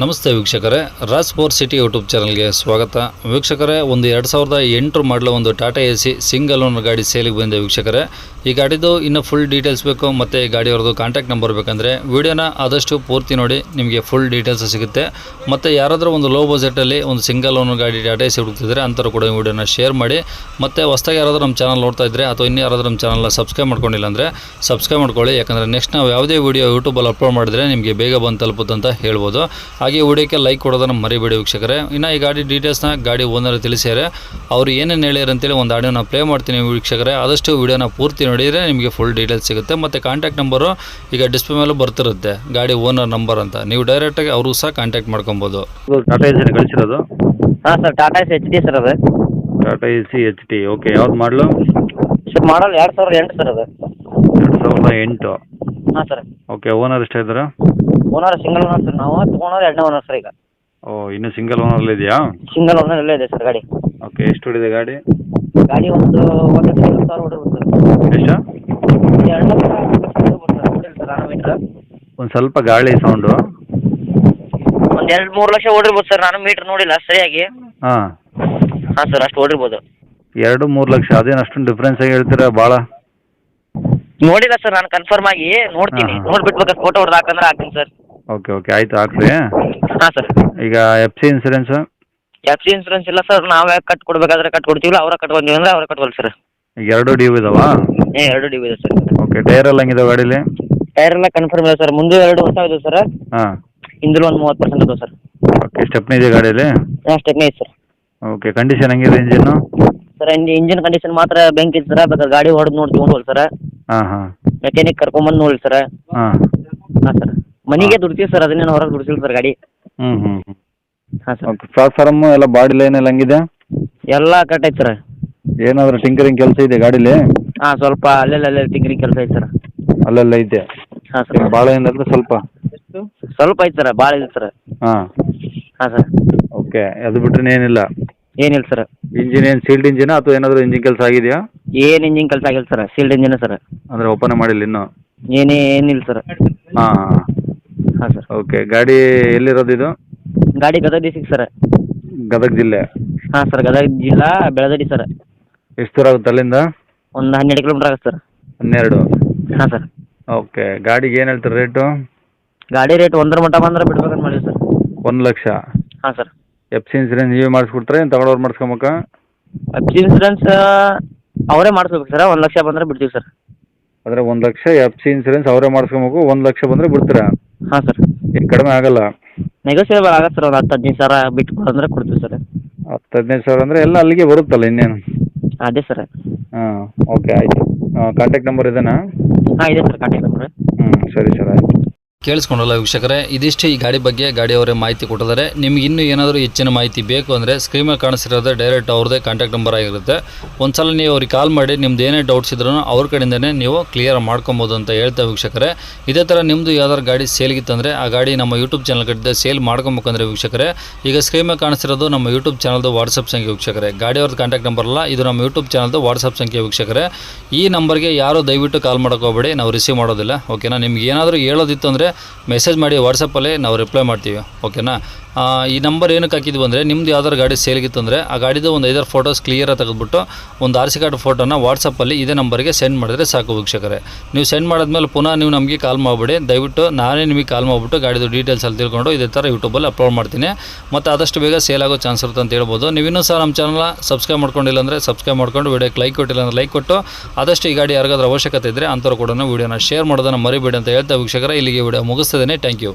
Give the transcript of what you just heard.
ನಮಸ್ತೆ ವೀಕ್ಷಕರೇ, Raj four city YouTube ಚಾನಲ್ಗೆ ಸ್ವಾಗತ. ವೀಕ್ಷಕರೇ, ಒಂದು ಎರಡು ಸಾವಿರದ ಎಂಟರ ಮಾಡಲು ಒಂದು Tata A C single owner ಗಾಡಿ ಸೇಲಿಗೆ ಬಂದಿದೆ ವೀಕ್ಷಕರೇ. ಈ ಗಾಡಿದು ಇನ್ನೂ ಫುಲ್ ಡೀಟೇಲ್ಸ್ ಬೇಕು, ಮತ್ತು ಗಾಡಿಯವ್ರದ್ದು ಕಾಂಟ್ಯಾಕ್ಟ್ ನಂಬರ್ ಬೇಕಂದರೆ ವೀಡಿಯೋನ ಆದಷ್ಟು ಪೂರ್ತಿ ನೋಡಿ, ನಿಮಗೆ ಫುಲ್ ಡೀಟೇಲ್ಸ್ ಸಿಗುತ್ತೆ. ಮತ್ತು ಯಾರಾದರೂ ಒಂದು ಲೋ ಬಜೆಟಲ್ಲಿ ಒಂದು ಸಿಂಗಲ್ ಓನರ್ ಗಾಡಿ ಟಾಟಾ ಎ ಸಿ ಹುಡುಕ್ತಿದ್ರೆ ಅಂಥವ್ರು ಕೂಡ ಈ ವಿಡಿಯೋನ ಶೇರ್ ಮಾಡಿ. ಮತ್ತು ಹೊಸ್ದಾಗಿ ಯಾರಾದರೂ ನಮ್ಮ ಚಾನಲ್ ನೋಡ್ತಾ ಇದ್ದರೆ ಅಥವಾ ಇನ್ನೂ ಯಾರಾದರೂ ನಮ್ಮ ಚಾನಲ್ನ ಸಬ್ಸ್ಕ್ರೈಬ್ ಮಾಡ್ಕೊಂಡಿಲ್ಲ ಅಂದರೆ ಸಬ್ಸ್ಕ್ರೈಬ್ ಮಾಡ್ಕೊಳ್ಳಿ. ಯಾಕಂದರೆ ನೆಕ್ಸ್ಟ್ ನಾವು ಯಾವುದೇ ವೀಡಿಯೋ ಯೂಟ್ಯೂಬಲ್ಲಿ ಅಪ್ಲೋಡ್ ಮಾಡಿದ್ರೆ ನಿಮಗೆ ಬೇಗ ಬಂದು ತಲುಪುತ್ತಂತ ಹೇಳ್ಬೋದು. ಹಾಗೆ ವಿಡಿಯೋಕ್ಕೆ ಲೈಕ್ ಕೊಡೋದನ್ನು ಮರಿಬೇಡಿ ವೀಕ್ಷಕರೇ. ಇನ್ನು ಈ ಗಾಡಿ ಡೀಟೇಲ್ಸ್ನ ಗಾಡಿ ಓನರ್ ತಿಳಿಸಿದರೆ ಅವರು ಏನೇನು ಹೇಳ್ಯಾರ ಅಂತೇಳಿ ಒಂದು ಆಡಿಯೋನ ಪ್ಲೇ ಮಾಡ್ತೀನಿ ವೀಕ್ಷಕರೇ. ಆದಷ್ಟು ವಿಡಿಯೋನ ಪೂರ್ತಿ ನೋಡಿದರೆ ನಿಮಗೆ ಫುಲ್ ಡೀಟೇಲ್ಸ್ ಸಿಗುತ್ತೆ. ಮತ್ತು ಕಾಂಟ್ಯಾಕ್ಟ್ ನಂಬರು ಈಗ ಡಿಸ್ಪ್ಲೇ ಮೇಲೂ ಬರ್ತಿರುತ್ತೆ. ಗಾಡಿ ಓನರ್ ನಂಬರ್ ಅಂತ. ನೀವು ಡೈರೆಕ್ಟಾಗಿ ಅವರು ಸಹ ಕಾಂಟ್ಯಾಕ್ಟ್ ಮಾಡ್ಕೊಬೋದು. ಟಾಟಾ ಕಳಿಸಿರೋದು? ಹಾಂ sir Tata S H D sir ಅದು. Tata A C H T okay ಯಾವ್ದು ಮಾಡಲು ಸರ್ ಮಾಡಲ್ ಎರಡು ಸಾವಿರದ ಎಂಟು ಸರ್ ಅದು. ಎರಡು ಸಾವಿರದ ಎಂಟು. ಹಾಂ ಸರ್. ಓಕೆ ಓನರ್ ಎಷ್ಟು ಇದ್ದಾರೆ? ಓನರ್ ಸಿಂಗಲ್ ಓನರ್ ಸರ್ ನಾವು ತೊಗೊಂಡ್ರೆ ಎರಡನೇ ಓನರ್ ಸರ್ ಈಗ. ಓ ಇನ್ನು ಸಿಂಗಲ್ ಅಲ್ಲಿ ಇದೆಯಾ? ಸಿಂಗಲ್ ಓನರ್ ಅಲ್ಲೇ ಇದೆ ಸರ್ ಗಾಡಿ. ಓಕೆ ಎಷ್ಟು ಹೊಡಿದೆ ಗಾಡಿ? ಗಾಡಿ ಒಂದು ಒಂದು ಲಕ್ಷ ಐವತ್ತು ಸಾವಿರ ಹೊಡಿರ್ಬೋದು ಸರ್. ಎಷ್ಟು ಎರಡು ಲಕ್ಷ ಐವತ್ತು ಸಾವಿರ ಸರ್ ಒಂದು ಸ್ವಲ್ಪ ಗಾಳಿ ಸೌಂಡು ಒಂದು ಎರಡು ಮೂರು ಲಕ್ಷ ಓಡಿರ್ಬೋದು ಸರ್ ನಾನು ಮೀಟ್ರ್ ನೋಡಿಲ್ಲ ಸರಿಯಾಗಿ. ಹಾಂ. ಹಾಂ ಸರ್ ಅಷ್ಟು ಓಡಿರ್ಬೋದು ಎರಡು ಮೂರು ಲಕ್ಷ ಅದೇನು ಅಷ್ಟೊಂದು ಡಿಫ್ರೆನ್ಸ್ ಆಗಿ ಹೇಳ್ತೀರಾ ಭಾಳ ನೋಡಿಲ್ಲ ಸರ್ ನಾನು ಕನ್ಫರ್ಮ್ ಆಗಿ ನೋಡ್ತೀನಿ. ನೋಡ್ಬಿಟ್ಟು. ಫೋಟೋ ಹೊಡೆದು ಹಾಕಂದ್ರೆ ಹಾಕ್ತೀನಿ ಸರ್. ಓಕೆ ಓಕೆ ಆಯಿತು ಹಾಕ್ರಿ. ಹಾಂ ಸರ್. ಈಗ F C insurance F C insurance ಇಲ್ಲ ಸರ್. ನಾವೇ ಕಟ್ ಕೊಡ್ಬೇಕಾದ್ರೆ ಕಟ್ ಕೊಡ್ತೀವಿ ಅವರ ಕಟ್ಕೊಂತೀವಿ ಅಂದ್ರೆ ಅವ್ರ ಕಟ್ಕೊಳ್ಳಿ ಸರ್. ಈಗ ಎರಡು ಡ್ಯೂ ಇದಾವಾ? ಏ ಎರಡು ಡಿ ಇದೆ ಸರ್. ಓಕೆ ಟೈರ್ ಎಲ್ಲ ಹೆಂಗಿದೆ ಗಾಡೀಲಿ? ಟೈರ್ ಎಲ್ಲ ಕನ್ಫರ್ಮ್ ಇದೆ ಸರ್. ಮುಂದೆ ಎರಡು ಹೊಸ ಇದೆ ಸರ್. ಹಾಂ. ಹಿಂದಿಲ್ ಒಂದು ಮೂವತ್ತು ಪರ್ಸೆಂಟ್ ಇದೆ ಸರ್. ಓಕೆ ಸ್ಟೆಪ್ನಿ ಇದೆ ಗಾಡೀಲಿ? ಸ್ಟೆಪ್ನಿ ಇದೆ ಸರ್. ಓಕೆ ಕಂಡೀಷನ್ ಹೆಂಗಿದೆ ಇಂಜಿನ್ನು ಸರ್ ಇಂಜಿನ್ ಕಂಡೀಷನ್ ಮಾತ್ರ ಬ್ಯಾಂಕ್ ಇದೆ ಸರ್. ಬೇಕಾದ್ರೆ ಗಾಡಿ ಹೊಡೆದು ನೋಡಿ ತೊಗೊಂಡು ಸರ್. ಹಾಂ ಹಾಂ. ಮೆಕ್ಯಾನಿಕ್ ಕರ್ಕೊಂಬಂದು ನೋಡಿ ಸರ್. ಹಾಂ. ಹಾಂ ಸರ್. ಮನೆಗೆ ದುಡ್ತೀವಿ ಸರ್ ಅದನ್ನೇನು ಹೊರಗೆ ದುಡ್ಸಿಲ್ಲ ಸರ್ ಗಾಡಿ. ಹ್ಞೂ ಹ್ಞೂ ಹ್ಞೂ ಹಾಂ ಸರ್. ಓಕೆ ಪ್ಲಾಟ್ಫಾರಮ್ಮು ಎಲ್ಲ ಬಾಡಿ ಲೈನ್ ಎಲ್ಲ ಹಂಗಿದೆ? ಎಲ್ಲ ಕರೆಕ್ಟ್ ಐತೆ ಸರ್. ಏನಾದರೂ ಟಿಂಕರಿಂಗ್ ಕೆಲಸ ಇದೆ ಗಾಡೀಲಿ? ಹಾಂ ಸ್ವಲ್ಪ ಅಲ್ಲೆಲ್ಲ ಅಲ್ಲೇ ಟಿಂಗ್ರಿ ಕೆಲಸ ಐತೆ ಸರ್. ಅಲ್ಲೆಲ್ಲ ಐತೆ? ಹಾಂ ಸರ್. ಭಾಳ ಏನಾದ್ರೆ ಸ್ವಲ್ಪ? ಸ್ವಲ್ಪ ಐತೆ ಸರ್ ಭಾಳ ಇದೆ ಸರ್. ಹಾಂ. ಹಾಂ ಸರ್. ಓಕೆ ಅದು ಬಿಟ್ರೆ ಏನಿಲ್ಲ ಏನಿಲ್ಲ ಸರ್. ಇಂಜಿನ್ ಏನು ಸೀಲ್ಡ್ ಇಂಜಿನಾ ಅಥವಾ ಏನಾದರೂ ಇಂಜಿನ್ ಕೆಲಸ ಆಗಿದೆಯಾ? ಏನು ಇಂಜಿನ್ ಕೆಲಸ ಆಗಿಲ್ಲ ಸರ್ ಸೀಲ್ಡ್ ಇಂಜಿನ್ ಸರ್. ಅಂದರೆ ಓಪನ್ ಮಾಡಿಲ್ಲ ಇನ್ನೂ? ಏನೇ ಏನಿಲ್ಲ ಸರ್. ಹಾಂ. ಹಾಂ ಸರ್. ಓಕೆ ಗಾಡಿ ಎಲ್ಲಿರೋದು ಇದು? ಗಾಡಿ ಗದಗ ಡಿಸ್ಟಿಕ್ ಸರ್. ಗದಗ ಜಿಲ್ಲೆ? ಹಾಂ ಸರ್ ಗದಗ ಜಿಲ್ಲಾ ಬೆಳದಡಿ ಸರ್. ಎಷ್ಟು ದೂರ ಆಗುತ್ತೆ ಅಲ್ಲಿಂದ? ಒಂದು ಹನ್ನೆರಡು ಕಿಲೋಮೀಟರ್ ಆಗುತ್ತೆ ಸರ್. ಹನ್ನೆರಡು? ಹಾಂ ಸರ್. ಓಕೆ ಗಾಡಿಗೆ ಏನು ಹೇಳ್ತಾರೆ ರೇಟು? ಗಾಡಿ ರೇಟ್ ಒಂದರ ಮಟ್ಟ ಬಂದ್ರೆ ಬಿಡ್ಬೇಕಂತ ಮಾಡಿವಿ ಸರ್. ಒಂದು ಲಕ್ಷ? ಹಾಂ ಸರ್. ಎಫ್ ಸಿ ಇನ್ಸೂರೆನ್ಸ್ ನೀವೇ ಮಾಡಿಸ್ಕೊಡ್ತಾರೆ ಏನು ತಗೊಳ್ಳೋರು ಮಾಡಿಸ್ಕೊಬೇಕಾ? ಎಫ್ ಸಿ ಇನ್ಸೂರೆನ್ಸ್ ಅವರೇ ಮಾಡಿಸ್ಬೇಕು ಸರ್. ಒಂದು ಲಕ್ಷ ಬಂದರೆ ಬಿಡ್ತೀವಿ ಸರ್. ಅಂದರೆ ಒಂದು ಲಕ್ಷ ಎಫ್ ಸಿ ಇನ್ಸೂರೆನ್ಸ್ ಅವರೇ ಮಾಡಿಸ್ಕೊಬೇಕು ಒಂದು ಲಕ್ಷ ಬಂದರೆ ಬಿಡ್ತೀರಾ? ಹಾಂ ಸರ್ ಏನು ಕಡಿಮೆ ಆಗಲ್ಲ. ನೆಗೋಸಿಯೇಬಲ್ ಆಗತ್ತೆ ಸರ್ ಒಂದು ಹತ್ತು ಹದಿನೈದು ಸಾವಿರ ಬಿಟ್ಟು ಕೊಡಂದ್ರೆ ಕೊಡ್ತೀವಿ ಸರ್ ಹತ್ತು ಹದಿನೈದು ಸಾವಿರ ಅಂದರೆ ಎಲ್ಲ ಅಲ್ಲಿಗೆ ಬರುತ್ತಲ್ಲ ಇನ್ನೇನು? ಅದೇ ಸರ್ ಹಾಂ ಓಕೆ ಆಯಿತು. ಕಾಂಟ್ಯಾಕ್ಟ್ ನಂಬರ್ ಇದೇನಾ? ಹಾಂ ಇದೆ ಸರ್ ಕಾಂಟ್ಯಾಕ್ಟ್ ನಂಬರ್ ಹ್ಞೂ ಸರಿ ಸರ್ ಆಯಿತು. ಕೇಳಿಸ್ಕೊಂಡಲ್ಲ ವೀಕ್ಷಕರೇ, ಇದಿಷ್ಟು ಈ ಗಾಡಿ ಬಗ್ಗೆ ಗಾಡಿಯವರೇ ಮಾಹಿತಿ ಕೊಟ್ಟಿದ್ದಾರೆ. ನಿಮ್ಗೆ ಇನ್ನೂ ಏನಾದರೂ ಹೆಚ್ಚಿನ ಮಾಹಿತಿ ಬೇಕು ಅಂದರೆ ಸ್ಕ್ರೀನ್ ಮೇಲೆ ಕಾಣಿಸಿರೋದೇ ಡೈರೆಕ್ಟ್ ಅವ್ರದ್ದೇ ಕಾಂಟ್ಯಾಕ್ಟ್ ನಂಬರ್ ಆಗಿರುತ್ತೆ. ಒಂದ್ಸಲ ನೀವು ಅವ್ರಿಗೆ ಕಾಲ್ ಮಾಡಿ ನಿಮ್ದು ಏನೇ ಡೌಟ್ಸ್ ಇದ್ರೂ ಅವ್ರ ಕಡೆಯಿಂದನೇ ನೀವು ಕ್ಲಿಯರ್ ಮಾಡ್ಕೊಬೋದು ಅಂತ ಹೇಳ್ತಾ ವೀಕ್ಷಕರೇ. ಇದೇ ಥರ ನಿಮ್ಮದು ಯಾವ್ದಾದ್ರು ಗಾಡಿ ಸೇಲ್ಗಿತ್ತಂದರೆ ಆ ಗಾಡಿ ನಮ್ಮ ಯೂಟ್ಯೂಬ್ ಚಾನಲ್ ಕಡೆ ಸೇಲ್ ಮಾಡ್ಕೊಬೇಕಂದ್ರೆ ವೀಕ್ಷಕರೇ, ಈಗ ಸ್ಕ್ರೀನ್ ಕಾಣಿಸಿರೋದು ನಮ್ಮ ಯೂಟ್ಯೂಬ್ ಚಾನಲ್ದು ವಾಟ್ಸಪ್ ಸಂಖ್ಯೆ ವೀಕ್ಷಕರೇ. ಗಾಡಿಯವ್ರದ್ದು ಕಾಂಟ್ಯಾಕ್ಟ್ ನಂಬರ್ ಅಲ್ಲ, ಇದು ನಮ್ಮ ಯೂಟ್ಯೂಬ್ ಚಾನಲ್ದು ವಾಟ್ಸಪ್ ಸಂಖ್ಯೆ ವೀಕ್ಷಕರೇ. ಈ ನಂಬರ್ಗೆ ಯಾರು ದಯವಿಟ್ಟು ಕಾಲ್ ಮಾಡೋಕೋಬೇಡಿ, ನಾವು ರಿಸೀವ್ ಮಾಡೋದಿಲ್ಲ. ಓಕೆನಾ ನಿಮ್ಗೆ ಏನಾದರೂ ಹೇಳೋದಿತ್ತು ಅಂದರೆ ಮೆಸೇಜ್ ಮಾಡಿ ವಾಟ್ಸಪ್ಪಲ್ಲಿ ನಾವು ರಿಪ್ಲೈ ಮಾಡ್ತೀವಿ ಓಕೆನಾ ಈ ನಂಬರ್ ಏನಕ್ಕೆ ಹಾಕಿದ್ವಿ ಅಂದರೆ ನಿಮ್ದು ಯಾವ್ದಾದ್ರು ಗಾಡಿ ಸೇಲ್ಗಿತ್ತು ಅಂದರೆ ಆ ಗಾಡಿದು ಒಂದು ಐದಾರು ಫೋಟೋಸ್ ಕ್ಲಿಯರಾಗಿ ತೆಗೆದುಬಿಟ್ಟು ಒಂದು ಆರ್ ಸಿ ಕಾರ್ಡ್ ಫೋಟೋನ ವಾಟ್ಸಪ್ಪಲ್ಲಿ ಇದೇ ನಂಬರ್ಗೆ ಸೆಂಡ್ ಮಾಡಿದ್ರೆ ಸಾಕು ವೀಕ್ಷಕರೇ. ನೀವು ಸೆಂಡ್ ಮಾಡಿದ್ಮೇಲೆ ಪುನಃ ನೀವು ನಮಗೆ ಕಾಲ್ ಮಾಡಿಬಿಡಿ. ದಯವಿಟ್ಟು ನಾನೇ ನಿಮಗೆ ಕಾಲ್ ಮಾಡಿಬಿಟ್ಟು ಗಾಡಿದು ಡೀಟೇಲ್ಸ್ ಅಲ್ಲಿ ತಿಳ್ಕೊಂಡು ಇದೇ ಥರ ಯೂಟ್ಯೂಬಲ್ಲಿ ಅಪ್ಲೋಡ್ ಮಾಡ್ತೀನಿ. ಮತ್ತು ಆದಷ್ಟು ಬೇಗ ಸೇಲ್ ಆಗೋ ಚಾನ್ಸ್ ಇರುತ್ತೆ ಅಂತ ಹೇಳ್ಬೋದು. ನೀವು ಇನ್ನೂ ಸಹ ನಮ್ಮ ಚಾನಲ್ನ ಸಬ್ಸ್ಕ್ರೈಬ್ ಮಾಡ್ಕೊಂಡಿಲ್ಲ ಅಂದರೆ ಸಬ್ಸ್ಕ್ರೈಬ್ ಮಾಡ್ಕೊಂಡು ವೀಡಿಯೋ ಲೈಕ್ ಕೊಟ್ಟಿಲ್ಲ ಅಂದರೆ ಲೈಕ್ ಕೊಟ್ಟು ಆದಷ್ಟು ಈ ಗಾಡಿ ಯಾರಿಗಾದ್ರೂ ಅವಶ್ಯಕತೆ ಇದ್ದರೆ ಅಂಥವ್ರು ಕೂಡ ವೀಡಿಯೋನ ಶೇರ್ ಮಾಡೋದನ್ನು ಮರಿಬೇಡಿ ಅಂತ ಹೇಳ್ತಾ ವೀಕ್ಷಕರ. ಇಲ್ಲಿಗೆ ವಿಡಿಯೋ ಮುಗಿಸ್ತಿದ್ದೇನೆ. Thank you